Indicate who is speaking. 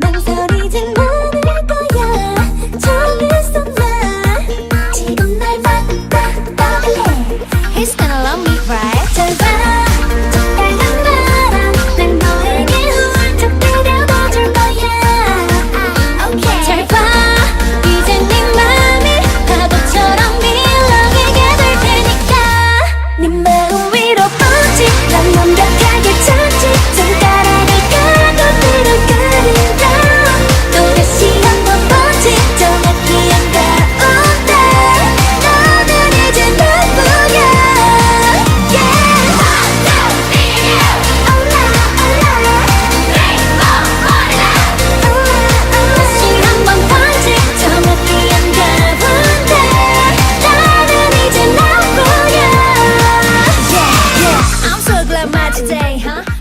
Speaker 1: 망설이진 못 day, huh?